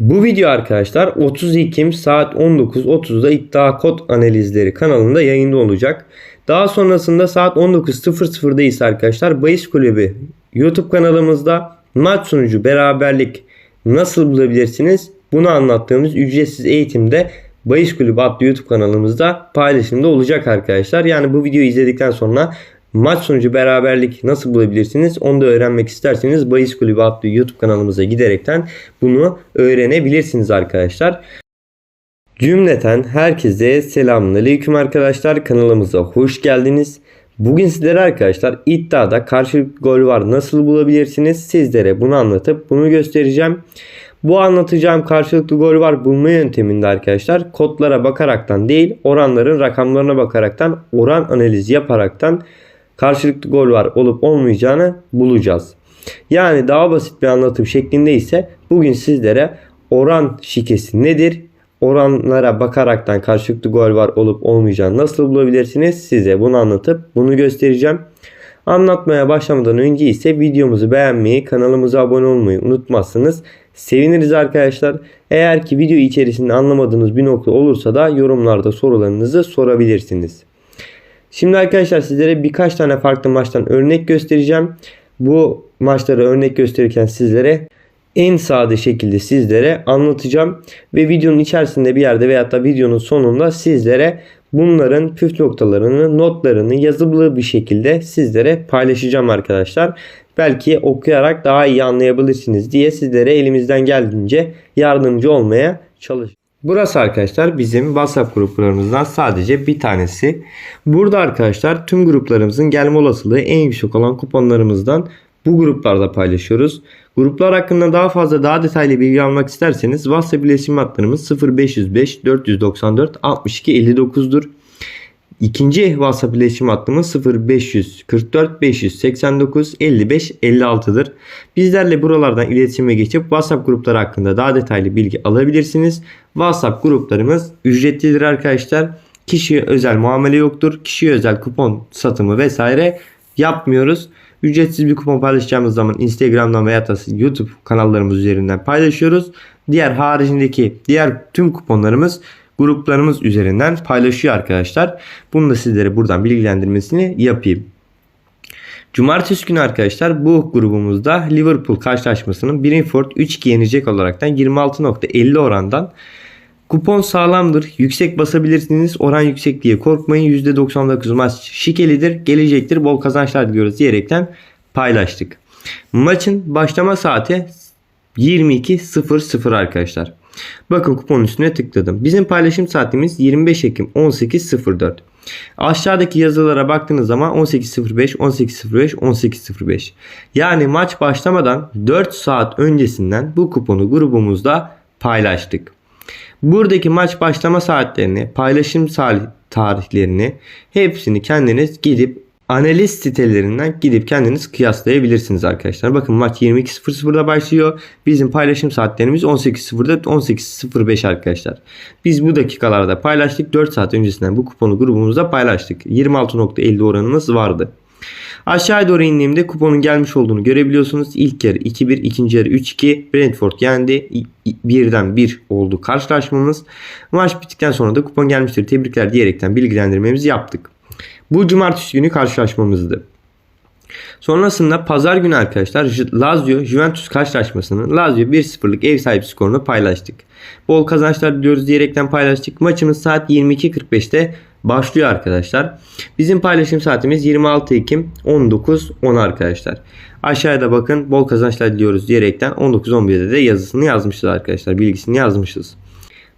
Bu video arkadaşlar 30 Ekim saat 19.30'da iddia kod analizleri kanalında yayında olacak. Daha sonrasında saat 19.00'da ise arkadaşlar Bayis Kulübü YouTube kanalımızda maç sonucu beraberlik nasıl bulabilirsiniz? Bunu anlattığımız ücretsiz eğitimde Bayis Kulübü adlı YouTube kanalımızda paylaşımda olacak arkadaşlar. Yani bu videoyu izledikten sonra maç sonucu beraberlik nasıl bulabilirsiniz? Onu da öğrenmek isterseniz Bayis Kulübü adlı YouTube kanalımıza giderekten bunu öğrenebilirsiniz arkadaşlar. Cümleten herkese selamünaleyküm arkadaşlar. Kanalımıza hoş geldiniz. Bugün sizlere arkadaşlar iddiada karşılıklı gol var nasıl bulabilirsiniz? Sizlere bunu anlatıp bunu göstereceğim. Bu anlatacağım karşılıklı gol var bulma yönteminde arkadaşlar kodlara bakaraktan değil oranların rakamlarına bakaraktan oran analizi yaparaktan karşılıklı gol var olup olmayacağını bulacağız. Yani daha basit bir anlatım şeklinde ise bugün sizlere oran şikesi nedir? Oranlara bakaraktan karşılıklı gol var olup olmayacağını nasıl bulabilirsiniz? Size bunu anlatıp bunu göstereceğim. Anlatmaya başlamadan önce ise videomuzu beğenmeyi, kanalımıza abone olmayı unutmazsınız. Seviniriz arkadaşlar. Eğer ki video içerisinde anlamadığınız bir nokta olursa da yorumlarda sorularınızı sorabilirsiniz. Şimdi arkadaşlar sizlere birkaç tane farklı maçtan örnek göstereceğim. Bu maçları örnek gösterirken sizlere en sade şekilde sizlere anlatacağım. Ve videonun içerisinde bir yerde veyahut da videonun sonunda sizlere bunların püf noktalarını, notlarını yazılı bir şekilde sizlere paylaşacağım arkadaşlar. Belki okuyarak daha iyi anlayabilirsiniz diye sizlere elimizden geldiğince yardımcı olmaya çalışacağım. Burası arkadaşlar bizim WhatsApp gruplarımızdan sadece bir tanesi. Burada arkadaşlar tüm gruplarımızın gelme olasılığı en yüksek olan kuponlarımızdan bu gruplarda paylaşıyoruz. Gruplar hakkında daha fazla daha detaylı bilgi almak isterseniz WhatsApp iletişim hatlarımız 0505 494 62 59'dur. İkinci WhatsApp iletişim hattımız 0544 589 55 56'dır. Bizlerle buralardan iletişime geçip WhatsApp grupları hakkında daha detaylı bilgi alabilirsiniz. WhatsApp gruplarımız ücretlidir arkadaşlar. Kişiye özel muamele yoktur. Kişiye özel kupon satımı vesaire yapmıyoruz. Ücretsiz bir kupon paylaşacağımız zaman Instagram'dan veya da YouTube kanallarımız üzerinden paylaşıyoruz. Diğer haricindeki diğer tüm kuponlarımız gruplarımız üzerinden paylaşıyor arkadaşlar. Bunu da sizlere buradan bilgilendirmesini yapayım. Cumartesi günü arkadaşlar bu grubumuzda Liverpool karşılaşmasının Brentford 3-2 yenecek olaraktan 26.50 orandan Kupon sağlamdır. Yüksek basabilirsiniz. Oran yüksek diye korkmayın. %99 maç şikelidir. Gelecektir. Bol kazançlar diliyoruz diyerekten paylaştık. Maçın başlama saati 22.00 arkadaşlar. Bakın kuponun üstüne tıkladım. Bizim paylaşım saatimiz 25 Ekim 18.04. Aşağıdaki yazılara baktığınız zaman 18.05, 18.05, 18.05. Yani maç başlamadan 4 saat öncesinden bu kuponu grubumuzda paylaştık. Buradaki maç başlama saatlerini, paylaşım tarihlerini hepsini kendiniz gidip analiz sitelerinden gidip kendiniz kıyaslayabilirsiniz arkadaşlar. Bakın maç 22.00'da başlıyor. Bizim paylaşım saatlerimiz 18.00'da 18.05 arkadaşlar. Biz bu dakikalarda paylaştık. 4 saat öncesinden bu kuponu grubumuzda paylaştık. 26.50 oranımız vardı. Aşağıya doğru indiğimde kuponun gelmiş olduğunu görebiliyorsunuz. İlk yarı 2-1, ikinci yarı 3-2. Brentford yendi. Birden 1 oldu karşılaşmamız. Maç bittikten sonra da kupon gelmiştir. Tebrikler diyerekten bilgilendirmemizi yaptık. Bu cumartesi günü karşılaşmamızdı. Sonrasında pazar günü arkadaşlar Lazio Juventus karşılaşmasının Lazio 1-0'lık ev sahibi skorunu paylaştık. Bol kazançlar diliyoruz diyerekten paylaştık. Maçımız saat 22.45'te başlıyor arkadaşlar. Bizim paylaşım saatimiz 26 Ekim 19.10 arkadaşlar. Aşağıda bakın bol kazançlar diliyoruz diyerekten 19.11'de de yazısını yazmışız arkadaşlar. Bilgisini yazmışız.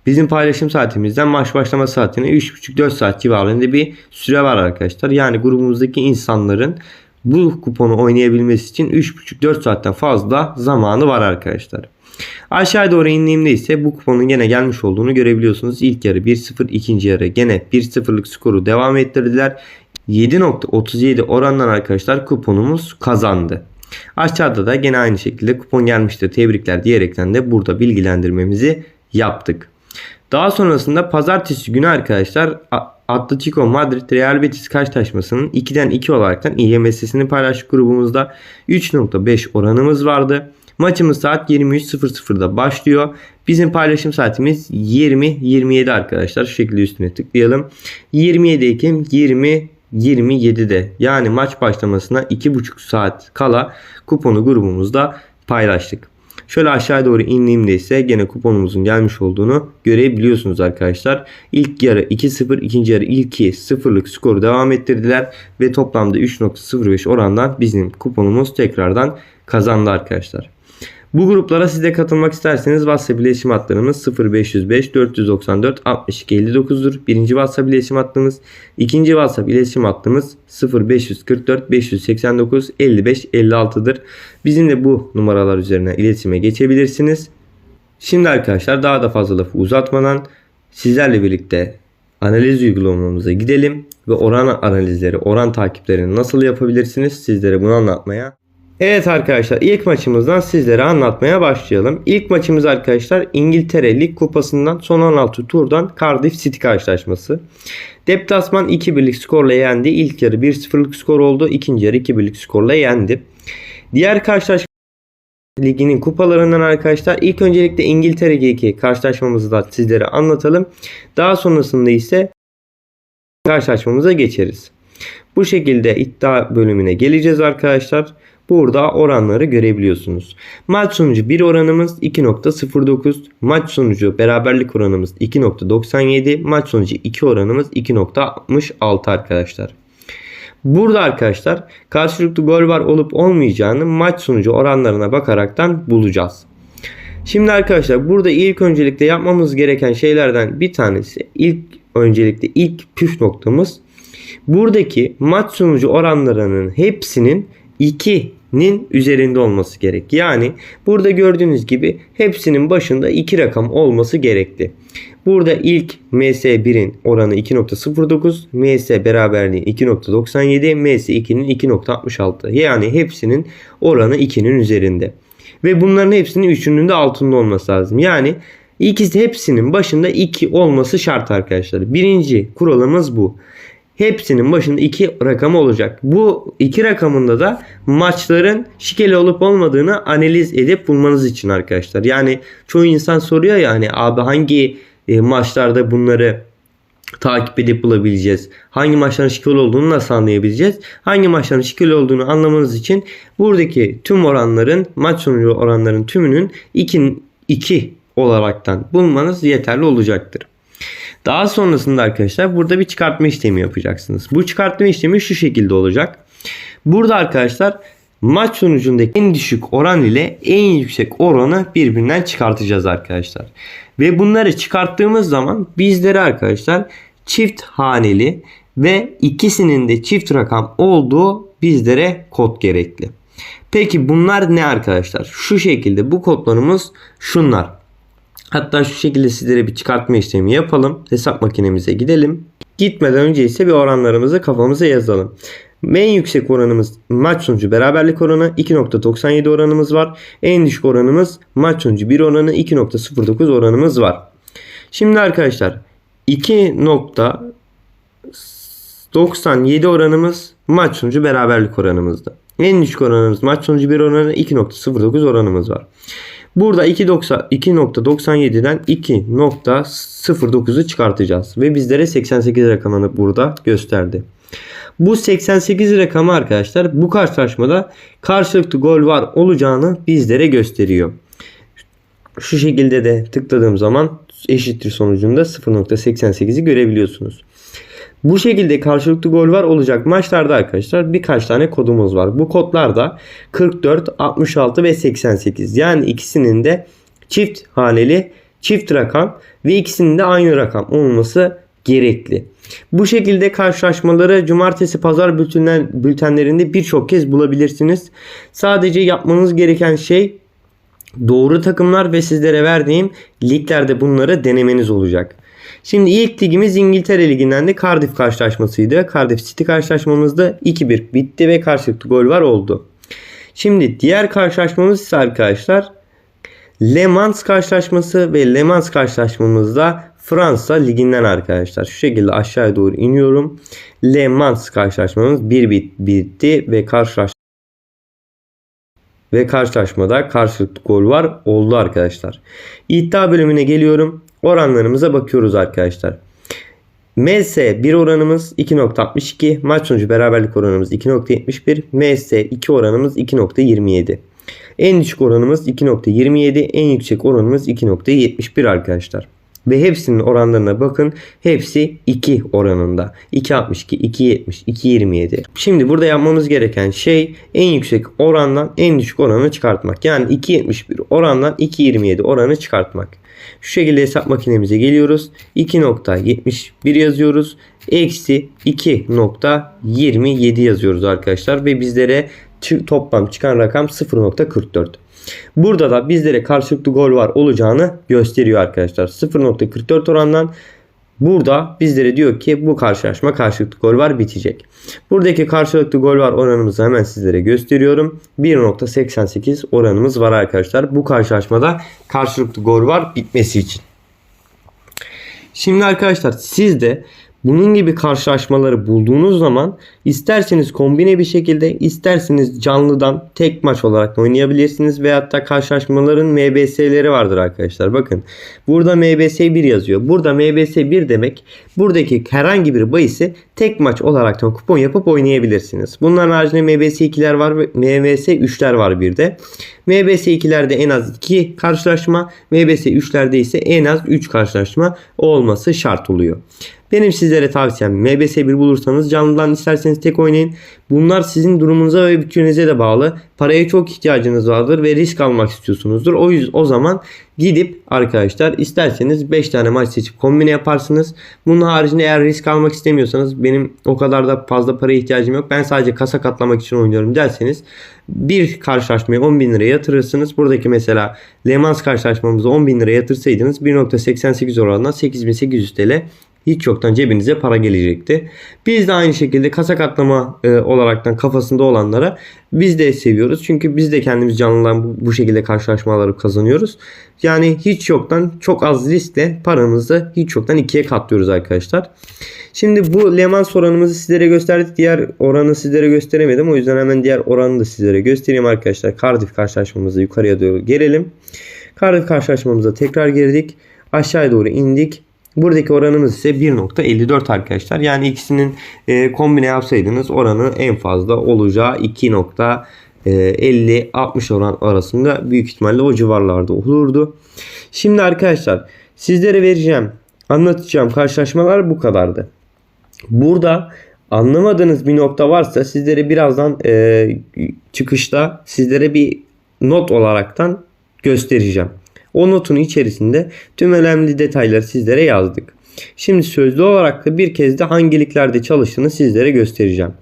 Bizim paylaşım saatimizden maç başlama saatine 3,5-4 saat civarında bir süre var arkadaşlar. Yani grubumuzdaki insanların bu kuponu oynayabilmesi için 3,5-4 saatten fazla zamanı var arkadaşlar. Aşağı doğru indiğimde ise bu kuponun gene gelmiş olduğunu görebiliyorsunuz. İlk yarı 1-0, ikinci yarı gene 1-0'lık skoru devam ettirdiler. 7.37 orandan arkadaşlar kuponumuz kazandı. Aşağıda da gene aynı şekilde kupon gelmiştir. Tebrikler diyerekten de burada bilgilendirmemizi yaptık. Daha sonrasında pazartesi günü arkadaşlar Atletico Madrid Real Betis karşılaşmasının 2'den 2 olaraktan IMS'sini paylaştık grubumuzda. 3.5 oranımız vardı. Maçımız saat 23.00'da başlıyor. Bizim paylaşım saatimiz 20.27 arkadaşlar. Şu şekilde üstüne tıklayalım. 27 Ekim 20 27'de yani maç başlamasına 2,5 saat kala kuponu grubumuzda paylaştık. Şöyle aşağı doğru indiğimde ise gene kuponumuzun gelmiş olduğunu görebiliyorsunuz arkadaşlar. İlk yarı 2-0, ikinci yarı ilk 2-0'lık skoru devam ettirdiler ve toplamda 3.05 orandan bizim kuponumuz tekrardan kazandı arkadaşlar. Bu gruplara siz de katılmak isterseniz WhatsApp iletişim hatlarımız 0505 494 62 59'dur. Birinci WhatsApp iletişim hattımız. ikinci WhatsApp iletişim hattımız 0544 589 55 56'dır. Bizimle bu numaralar üzerine iletişime geçebilirsiniz. Şimdi arkadaşlar daha da fazla lafı uzatmadan sizlerle birlikte analiz uygulamamıza gidelim ve oran analizleri, oran takiplerini nasıl yapabilirsiniz sizlere bunu anlatmaya Evet arkadaşlar ilk maçımızdan sizlere anlatmaya başlayalım. İlk maçımız arkadaşlar İngiltere Lig Kupası'ndan son 16 turdan Cardiff City karşılaşması. Deplasman 2-1'lik skorla yendi. İlk yarı 1-0'lık skor oldu. İkinci yarı 2-1'lik skorla yendi. Diğer karşılaşma liginin kupalarından arkadaşlar ilk öncelikle İngiltere Ligi karşılaşmamızı da sizlere anlatalım. Daha sonrasında ise karşılaşmamıza geçeriz. Bu şekilde iddia bölümüne geleceğiz arkadaşlar. Burada oranları görebiliyorsunuz. Maç sonucu 1 oranımız 2.09. Maç sonucu beraberlik oranımız 2.97. Maç sonucu 2 oranımız 2.66 arkadaşlar. Burada arkadaşlar karşılıklı gol var olup olmayacağını maç sonucu oranlarına bakaraktan bulacağız. Şimdi arkadaşlar burada ilk öncelikle yapmamız gereken şeylerden bir tanesi ilk öncelikle ilk püf noktamız buradaki maç sonucu oranlarının hepsinin 2 nin üzerinde olması gerek. Yani burada gördüğünüz gibi hepsinin başında 2 rakam olması gerekli. Burada ilk MS1'in oranı 2.09, MS beraberliği 2.97, MS2'nin 2.66. Yani hepsinin oranı 2'nin üzerinde. Ve bunların hepsinin üçünün de altında olması lazım. Yani ikisi hepsinin başında 2 olması şart arkadaşlar. Birinci kuralımız bu hepsinin başında iki rakamı olacak. Bu iki rakamında da maçların şikeli olup olmadığını analiz edip bulmanız için arkadaşlar. Yani çoğu insan soruyor ya hani abi hangi e, maçlarda bunları takip edip bulabileceğiz. Hangi maçların şikeli olduğunu nasıl anlayabileceğiz? Hangi maçların şikeli olduğunu anlamanız için buradaki tüm oranların maç sonucu oranların tümünün 2 2 olaraktan bulmanız yeterli olacaktır. Daha sonrasında arkadaşlar burada bir çıkartma işlemi yapacaksınız. Bu çıkartma işlemi şu şekilde olacak. Burada arkadaşlar maç sonucundaki en düşük oran ile en yüksek oranı birbirinden çıkartacağız arkadaşlar. Ve bunları çıkarttığımız zaman bizlere arkadaşlar çift haneli ve ikisinin de çift rakam olduğu bizlere kod gerekli. Peki bunlar ne arkadaşlar? Şu şekilde bu kodlarımız şunlar. Hatta şu şekilde sizlere bir çıkartma işlemi yapalım. Hesap makinemize gidelim. Gitmeden önce ise bir oranlarımızı kafamıza yazalım. En yüksek oranımız maç sonucu beraberlik oranı 2.97 oranımız var. En düşük oranımız maç sonucu 1 oranı 2.09 oranımız var. Şimdi arkadaşlar 2.97 oranımız maç sonucu beraberlik oranımızda. En düşük oranımız maç sonucu 1 oranı 2.09 oranımız var. Burada 2.97'den 2.09'u çıkartacağız. Ve bizlere 88 rakamını burada gösterdi. Bu 88 rakamı arkadaşlar bu karşılaşmada karşılıklı gol var olacağını bizlere gösteriyor. Şu şekilde de tıkladığım zaman eşittir sonucunda 0.88'i görebiliyorsunuz. Bu şekilde karşılıklı gol var olacak maçlarda arkadaşlar birkaç tane kodumuz var. Bu kodlar da 44, 66 ve 88. Yani ikisinin de çift haneli çift rakam ve ikisinin de aynı rakam olması gerekli. Bu şekilde karşılaşmaları cumartesi pazar bültenler, bültenlerinde birçok kez bulabilirsiniz. Sadece yapmanız gereken şey doğru takımlar ve sizlere verdiğim liglerde bunları denemeniz olacak. Şimdi ilk ligimiz İngiltere Ligi'nden de Cardiff karşılaşmasıydı. Cardiff City karşılaşmamızda 2-1 bitti ve karşılıklı gol var oldu. Şimdi diğer karşılaşmamız ise arkadaşlar Le Mans karşılaşması ve Le Mans karşılaşmamızda Fransa liginden arkadaşlar. Şu şekilde aşağıya doğru iniyorum. Le Mans karşılaşmamız 1 bit bitti ve karşılaş Ve karşılaşmada karşılıklı gol var oldu arkadaşlar. İddia bölümüne geliyorum. Oranlarımıza bakıyoruz arkadaşlar. MS 1 oranımız 2.62. Maç sonucu beraberlik oranımız 2.71. MS 2 oranımız 2.27. En düşük oranımız 2.27. En yüksek oranımız 2.71 arkadaşlar. Ve hepsinin oranlarına bakın. Hepsi 2 oranında. 2.62, 2.70, 2.27. Şimdi burada yapmamız gereken şey en yüksek orandan en düşük oranı çıkartmak. Yani 2.71 orandan 2.27 oranı çıkartmak. Şu şekilde hesap makinemize geliyoruz. 2.71 yazıyoruz. Eksi 2.27 yazıyoruz arkadaşlar. Ve bizlere toplam çıkan rakam 0.44. Burada da bizlere karşılıklı gol var olacağını gösteriyor arkadaşlar. 0.44 orandan burada bizlere diyor ki bu karşılaşma karşılıklı gol var bitecek. Buradaki karşılıklı gol var oranımızı hemen sizlere gösteriyorum. 1.88 oranımız var arkadaşlar. Bu karşılaşmada karşılıklı gol var bitmesi için. Şimdi arkadaşlar siz de bunun gibi karşılaşmaları bulduğunuz zaman isterseniz kombine bir şekilde isterseniz canlıdan tek maç olarak da oynayabilirsiniz. Veyahut da karşılaşmaların MBS'leri vardır arkadaşlar. Bakın burada MBS 1 yazıyor. Burada MBS 1 demek buradaki herhangi bir bahisi tek maç olaraktan kupon yapıp oynayabilirsiniz. Bunların haricinde MBS 2'ler var ve MBS 3'ler var bir de. MBS 2'lerde en az 2 karşılaşma, MBS 3'lerde ise en az 3 karşılaşma olması şart oluyor. Benim sizlere tavsiyem MBS 1 bulursanız canlıdan isterseniz tek oynayın. Bunlar sizin durumunuza ve bütçenize de bağlı. Paraya çok ihtiyacınız vardır ve risk almak istiyorsunuzdur. O yüzden o zaman gidip arkadaşlar isterseniz 5 tane maç seçip kombine yaparsınız. Bunun haricinde eğer risk almak istemiyorsanız benim o kadar da fazla paraya ihtiyacım yok. Ben sadece kasa katlamak için oynuyorum derseniz bir karşılaşmaya 10 bin lira yatırırsınız. Buradaki mesela Le Mans karşılaşmamızı 10 bin lira yatırsaydınız 1.88 oranından 8800 TL hiç yoktan cebinize para gelecekti. Biz de aynı şekilde kasa katlama e, olaraktan kafasında olanlara biz de seviyoruz. Çünkü biz de kendimiz canlıdan bu, bu şekilde karşılaşmaları kazanıyoruz. Yani hiç yoktan çok az riskle paramızı hiç yoktan ikiye katlıyoruz arkadaşlar. Şimdi bu Le Mans oranımızı sizlere gösterdik. Diğer oranı sizlere gösteremedim. O yüzden hemen diğer oranı da sizlere göstereyim arkadaşlar. Cardiff karşılaşmamızı yukarıya doğru gelelim. Cardiff karşılaşmamıza tekrar girdik. Aşağıya doğru indik. Buradaki oranımız ise 1.54 arkadaşlar. Yani ikisinin e, kombine yapsaydınız oranı en fazla olacağı 2.50-60 oran arasında büyük ihtimalle o civarlarda olurdu. Şimdi arkadaşlar sizlere vereceğim anlatacağım karşılaşmalar bu kadardı. Burada anlamadığınız bir nokta varsa sizlere birazdan e, çıkışta sizlere bir not olaraktan göstereceğim. O notun içerisinde tüm önemli detayları sizlere yazdık. Şimdi sözlü olarak da bir kez de hangi liglerde çalıştığını sizlere göstereceğim.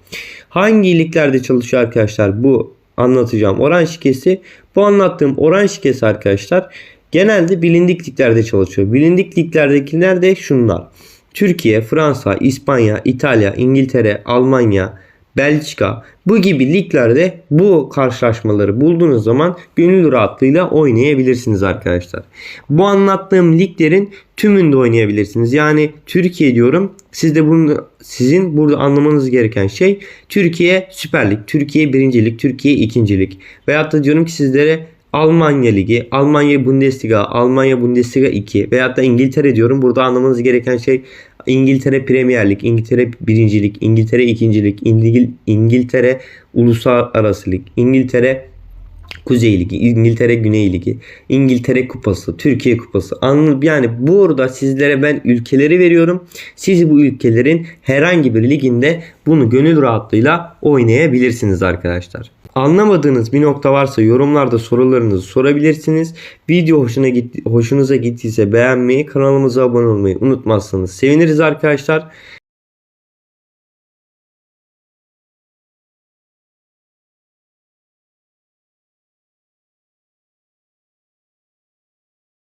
Hangi liglerde çalışıyor arkadaşlar bu anlatacağım oran şikesi. Bu anlattığım oran şikesi arkadaşlar genelde bilindik liglerde çalışıyor. Bilindik liglerdekiler de şunlar. Türkiye, Fransa, İspanya, İtalya, İngiltere, Almanya, Belçika bu gibi liglerde bu karşılaşmaları bulduğunuz zaman gönül rahatlığıyla oynayabilirsiniz arkadaşlar. Bu anlattığım liglerin tümünde oynayabilirsiniz. Yani Türkiye diyorum. Siz de bunu sizin burada anlamanız gereken şey Türkiye Süper Lig, Türkiye 1. Lig, Türkiye 2. Lig. Veyahut da diyorum ki sizlere Almanya Ligi, Almanya Bundesliga, Almanya Bundesliga 2 veyahut da İngiltere diyorum. Burada anlamanız gereken şey İngiltere Premier Lig, İngiltere 1. Lig, İngiltere 2. Lig, İngil İngiltere Uluslararası Lig, İngiltere Kuzey Ligi, İngiltere Güney Ligi, İngiltere Kupası, Türkiye Kupası. Yani burada sizlere ben ülkeleri veriyorum. Siz bu ülkelerin herhangi bir liginde bunu gönül rahatlığıyla oynayabilirsiniz arkadaşlar. Anlamadığınız bir nokta varsa yorumlarda sorularınızı sorabilirsiniz. Video hoşuna gitti, hoşunuza gittiyse beğenmeyi, kanalımıza abone olmayı unutmazsanız seviniriz arkadaşlar.